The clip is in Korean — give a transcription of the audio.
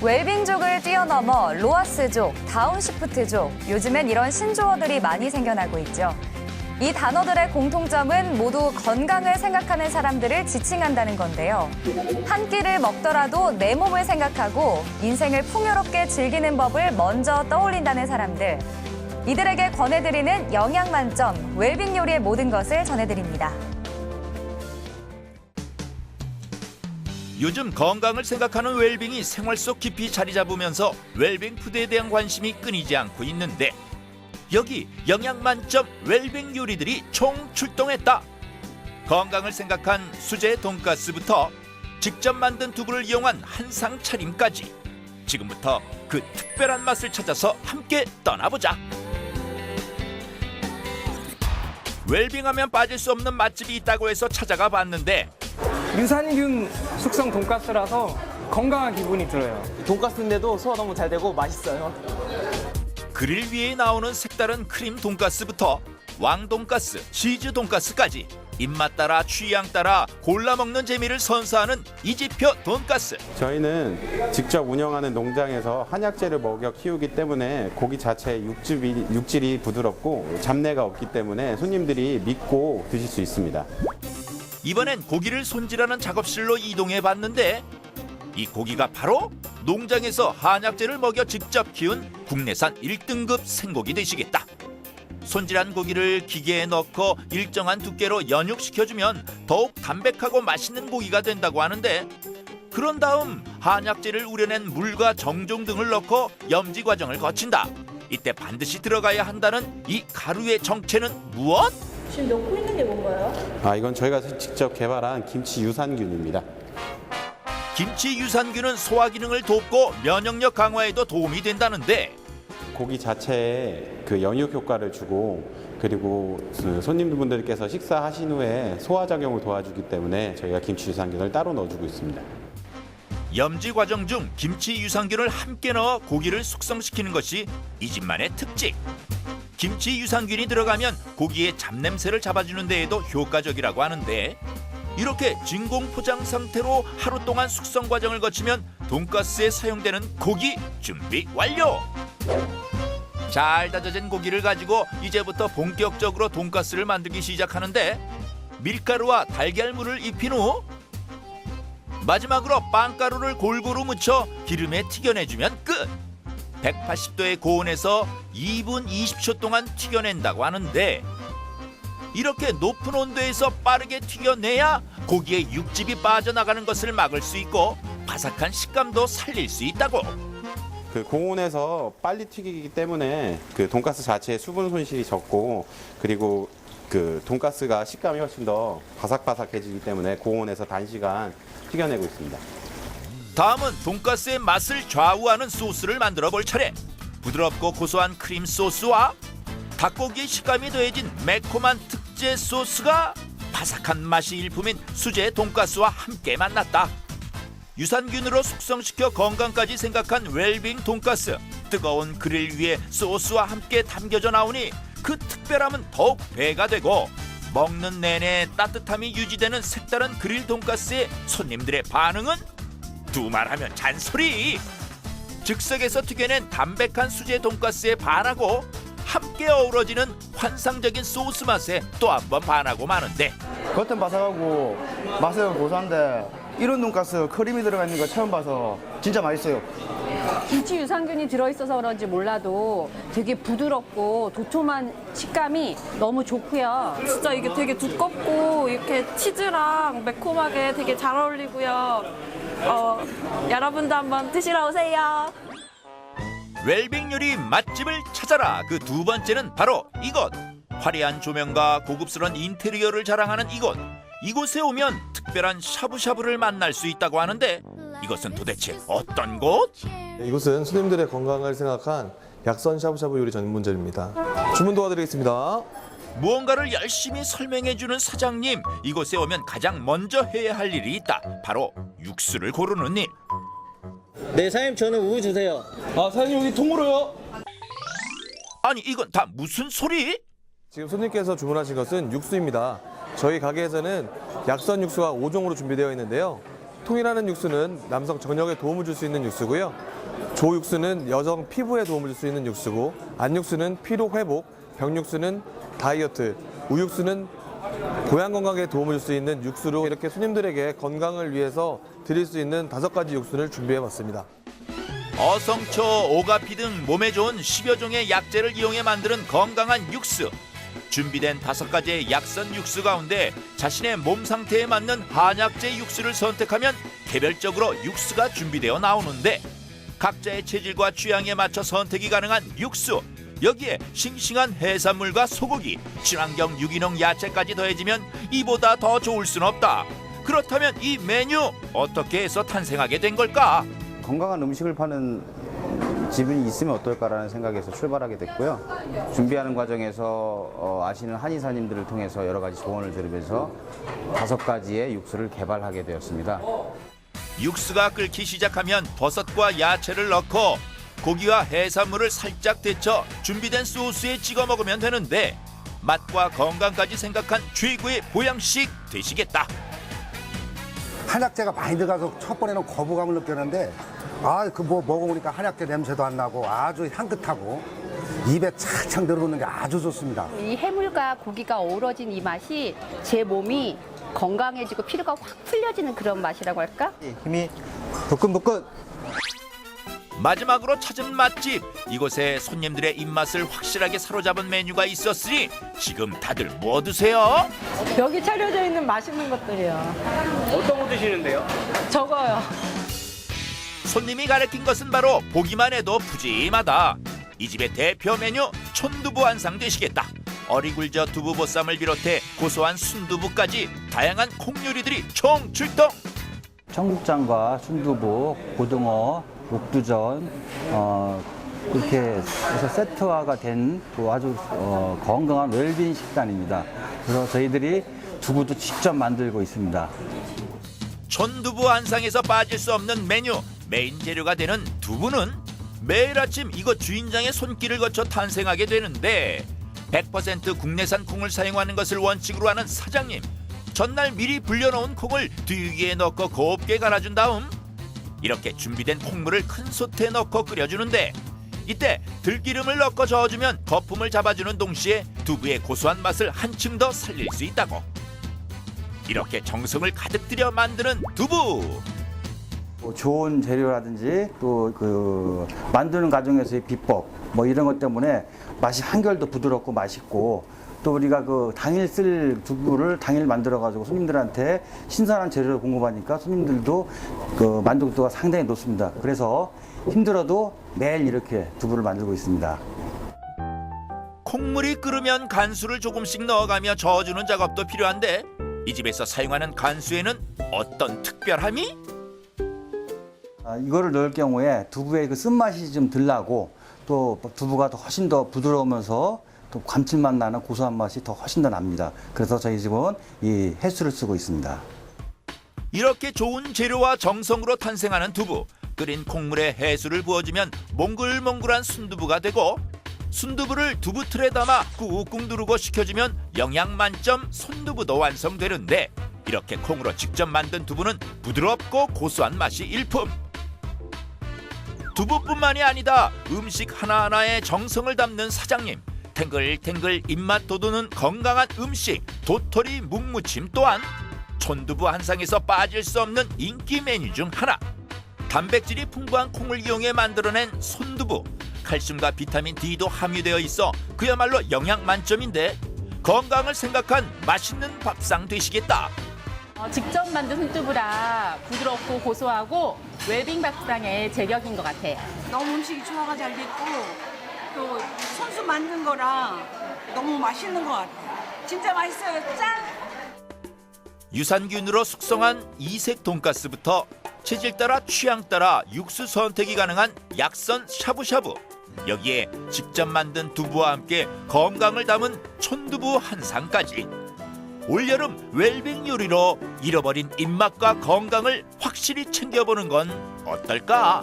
웰빙족을 뛰어넘어 로아스족, 다운시프트족, 요즘엔 이런 신조어들이 많이 생겨나고 있죠. 이 단어들의 공통점은 모두 건강을 생각하는 사람들을 지칭한다는 건데요. 한 끼를 먹더라도 내 몸을 생각하고 인생을 풍요롭게 즐기는 법을 먼저 떠올린다는 사람들. 이들에게 권해드리는 영양 만점, 웰빙 요리의 모든 것을 전해드립니다. 요즘 건강을 생각하는 웰빙이 생활 속 깊이 자리 잡으면서 웰빙 푸드에 대한 관심이 끊이지 않고 있는데 여기 영양 만점 웰빙 요리들이 총 출동했다. 건강을 생각한 수제 돈가스부터 직접 만든 두부를 이용한 한상 차림까지 지금부터 그 특별한 맛을 찾아서 함께 떠나보자. 웰빙하면 빠질 수 없는 맛집이 있다고 해서 찾아가 봤는데 유산균 숙성 돈가스라서 건강한 기분이 들어요. 돈가스인데도 소화 너무 잘 되고 맛있어요. 그릴 위에 나오는 색다른 크림 돈가스부터 왕돈가스, 치즈 돈가스까지 입맛 따라 취향 따라 골라 먹는 재미를 선사하는 이지표 돈가스. 저희는 직접 운영하는 농장에서 한약재를 먹여 키우기 때문에 고기 자체의 육즙이, 육질이 부드럽고 잡내가 없기 때문에 손님들이 믿고 드실 수 있습니다. 이번엔 고기를 손질하는 작업실로 이동해 봤는데 이 고기가 바로 농장에서 한약재를 먹여 직접 키운 국내산 1등급 생고기 되시겠다. 손질한 고기를 기계에 넣고 일정한 두께로 연육시켜주면 더욱 담백하고 맛있는 고기가 된다고 하는데 그런 다음 한약재를 우려낸 물과 정종 등을 넣고 염지 과정을 거친다. 이때 반드시 들어가야 한다는 이 가루의 정체는 무엇? 지금 넣고 있는 게 뭔가요? 아, 이건 저희가 직접 개발한 김치 유산균입니다. 김치 유산균은 소화 기능을 돕고 면역력 강화에도 도움이 된다는데 고기 자체에 그 연육 효과를 주고 그리고 그 손님분들께서 식사하신 후에 소화작용을 도와주기 때문에 저희가 김치 유산균을 따로 넣어주고 있습니다. 염지 과정 중 김치 유산균을 함께 넣어 고기를 숙성시키는 것이 이 집만의 특징. 김치 유산균이 들어가면 고기의 잡냄새를 잡아주는 데에도 효과적이라고 하는데 이렇게 진공 포장 상태로 하루 동안 숙성 과정을 거치면 돈가스에 사용되는 고기 준비 완료. 잘 다져진 고기를 가지고 이제부터 본격적으로 돈가스를 만들기 시작하는데 밀가루와 달걀물을 입힌 후 마지막으로 빵가루를 골고루 묻혀 기름에 튀겨내주면 끝. 180도의 고온에서 2분 20초 동안 튀겨낸다고 하는데 이렇게 높은 온도에서 빠르게 튀겨내야 고기의 육즙이 빠져나가는 것을 막을 수 있고 바삭한 식감도 살릴 수 있다고. 그 고온에서 빨리 튀기기 때문에 그 돈가스 자체의 수분 손실이 적고 그리고 그 돈가스가 식감이 훨씬 더 바삭바삭해지기 때문에 고온에서 단시간 튀겨내고 있습니다. 다음은 돈가스의 맛을 좌우하는 소스를 만들어 볼 차례. 부드럽고 고소한 크림 소스와 닭고기의 식감이 더해진 매콤한 특제 소스가 바삭한 맛이 일품인 수제 돈가스와 함께 만났다. 유산균으로 숙성시켜 건강까지 생각한 웰빙 돈가스. 뜨거운 그릴 위에 소스와 함께 담겨져 나오니 그 특별함은 더욱 배가 되고 먹는 내내 따뜻함이 유지되는 색다른 그릴 돈가스의 손님들의 반응은 두말하면 잔소리. 즉석에서 튀겨낸 담백한 수제 돈가스에 반하고 함께 어우러지는 환상적인 소스 맛에 또 한 번 반하고 마는데 겉은 바삭하고 맛은 고소한데 이런 돈가스 크림이 들어가 있는 거 처음 봐서 진짜 맛있어요. 김치 유산균이 들어있어서 그런지 몰라도 되게 부드럽고 도톰한 식감이 너무 좋고요. 진짜 이게 되게 두껍고 이렇게 치즈랑 매콤하게 되게 잘 어울리고요. 어, 여러분도 한번 드시러 오세요. 웰빙 요리 맛집을 찾아라 그 두 번째는 바로 이곳 화려한 조명과 고급스러운 인테리어를 자랑하는 이곳 이곳에 오면 특별한 샤브샤브를 만날 수 있다고 하는데 이것은 도대체 어떤 곳? 네, 이곳은 손님들의 건강을 생각한 약선 샤브샤브 요리 전문점입니다. 주문 도와드리겠습니다. 무언가를 열심히 설명해주는 사장님 이곳에 오면 가장 먼저 해야 할 일이 있다 바로 육수를 고르는 일 네, 사장님 저는 우유 주세요. 아, 사장님 여기 통으로요? 아니 이건 다 무슨 소리? 지금 손님께서 주문하신 것은 육수입니다. 저희 가게에서는 약선 육수가 5종으로 준비되어 있는데요. 통이라는 육수는 남성 정력에 도움을 줄 수 있는 육수고요. 조 육수는 여성 피부에 도움을 줄 수 있는 육수고, 안 육수는 피로 회복, 병 육수는 다이어트, 우 육수는 고양 건강에 도움을 줄 수 있는 육수로 이렇게 손님들에게 건강을 위해서 드릴 수 있는 다섯 가지 육수를 준비해 봤습니다. 어성초, 오가피 등 몸에 좋은 10여 종의 약재를 이용해 만드는 건강한 육수. 준비된 다섯 가지의 약선 육수 가운데 자신의 몸 상태에 맞는 한약재 육수를 선택하면 개별적으로 육수가 준비되어 나오는데 각자의 체질과 취향에 맞춰 선택이 가능한 육수. 여기에 싱싱한 해산물과 소고기, 친환경 유기농 야채까지 더해지면 이보다 더 좋을 순 없다. 그렇다면 이 메뉴 어떻게 해서 탄생하게 된 걸까? 건강한 음식을 파는 집이 있으면 어떨까라는 생각에서 출발하게 됐고요. 준비하는 과정에서 어, 아시는 한의사님들을 통해서 여러 가지 조언을 들으면서 다섯 가지의 육수를 개발하게 되었습니다. 육수가 끓기 시작하면 버섯과 야채를 넣고 고기와 해산물을 살짝 데쳐 준비된 소스에 찍어 먹으면 되는데 맛과 건강까지 생각한 최고의 보양식 되시겠다. 한약재가 많이 들어가서 첫 번에는 거부감을 느꼈는데 아 그 뭐 먹어보니까 한약재 냄새도 안 나고 아주 향긋하고 입에 착착 들어오는 게 아주 좋습니다. 이 해물과 고기가 어우러진 이 맛이 제 몸이 건강해지고 피로가 확 풀려지는 그런 맛이라고 할까? 힘이 부끈부끈 마지막으로 찾은 맛집 이곳에 손님들의 입맛을 확실하게 사로잡은 메뉴가 있었으니 지금 다들 뭐 드세요? 여기 차려져 있는 맛있는 것들이요. 어떤 거 드시는데요? 저거요. 손님이 가리킨 것은 바로 보기만 해도 푸짐하다. 이 집의 대표 메뉴 촌두부 한상 되시겠다. 어리굴젓 두부보쌈을 비롯해 고소한 순두부까지 다양한 콩 요리들이 총 출동. 청국장과 순두부, 고등어, 녹두전 어, 그렇게 해서 세트화가 된그 아주 어, 건강한 웰빙 식단입니다. 그래서 저희들이 두부도 직접 만들고 있습니다. 촌두부 한상에서 빠질 수 없는 메뉴 메인 재료가 되는 두부는 매일 아침 이곳 주인장의 손길을 거쳐 탄생하게 되는데 100% 국내산 콩을 사용하는 것을 원칙으로 하는 사장님 전날 미리 불려놓은 콩을 뒤기에 넣고 곱게 갈아준 다음 이렇게 준비된 콩물을 큰 솥에 넣고 끓여주는데 이때 들기름을 넣고 저어주면 거품을 잡아주는 동시에 두부의 고소한 맛을 한층 더 살릴 수 있다고. 이렇게 정성을 가득 들여 만드는 두부! 뭐 좋은 재료라든지 또 그 만드는 과정에서의 비법 뭐 이런 것 때문에 맛이 한결 더 부드럽고 맛있고 또 우리가 그 당일 쓸 두부를 당일 만들어 가지고 손님들한테 신선한 재료를 공급하니까 손님들도 그 만족도가 상당히 높습니다. 그래서 힘들어도 매일 이렇게 두부를 만들고 있습니다. 콩물이 끓으면 간수를 조금씩 넣어가며 저어주는 작업도 필요한데 이 집에서 사용하는 간수에는 어떤 특별함이? 아, 이거를 넣을 경우에 두부의 그 쓴맛이 좀덜 나고 또 두부가 더 훨씬 더 부드러우면서 또 감칠맛 나는 고소한 맛이 더 훨씬 더 납니다. 그래서 저희 집은 이 해수를 쓰고 있습니다. 이렇게 좋은 재료와 정성으로 탄생하는 두부 끓인 콩물에 해수를 부어주면 몽글몽글한 순두부가 되고 순두부를 두부 틀에 담아 꾹꾹 누르고 식혀주면 영양 만점 손두부도 완성되는데 이렇게 콩으로 직접 만든 두부는 부드럽고 고소한 맛이 일품 두부뿐만이 아니다 음식 하나하나에 정성을 담는 사장님 탱글탱글 입맛 돋우는 건강한 음식 도토리 묵무침 또한 촌두부 한 상에서 빠질 수 없는 인기 메뉴 중 하나. 단백질이 풍부한 콩을 이용해 만들어낸 손두부. 칼슘과 비타민 D도 함유되어 있어 그야말로 영양 만점인데 건강을 생각한 맛있는 밥상 되시겠다. 어, 직접 만든 손두부라 부드럽고 고소하고 웰빙 밥상의 제격인 것 같아요. 너무 음식이 조화가 잘 됐고 또 손수 만든 거라 너무 맛있는 것 같아요. 진짜 맛있어요. 짠! 유산균으로 숙성한 이색 돈가스부터 체질 따라 취향 따라 육수 선택이 가능한 약선 샤브샤브. 여기에 직접 만든 두부와 함께 건강을 담은 촌두부 한 상까지. 올여름 웰빙 요리로 잃어버린 입맛과 건강을 확실히 챙겨보는 건 어떨까?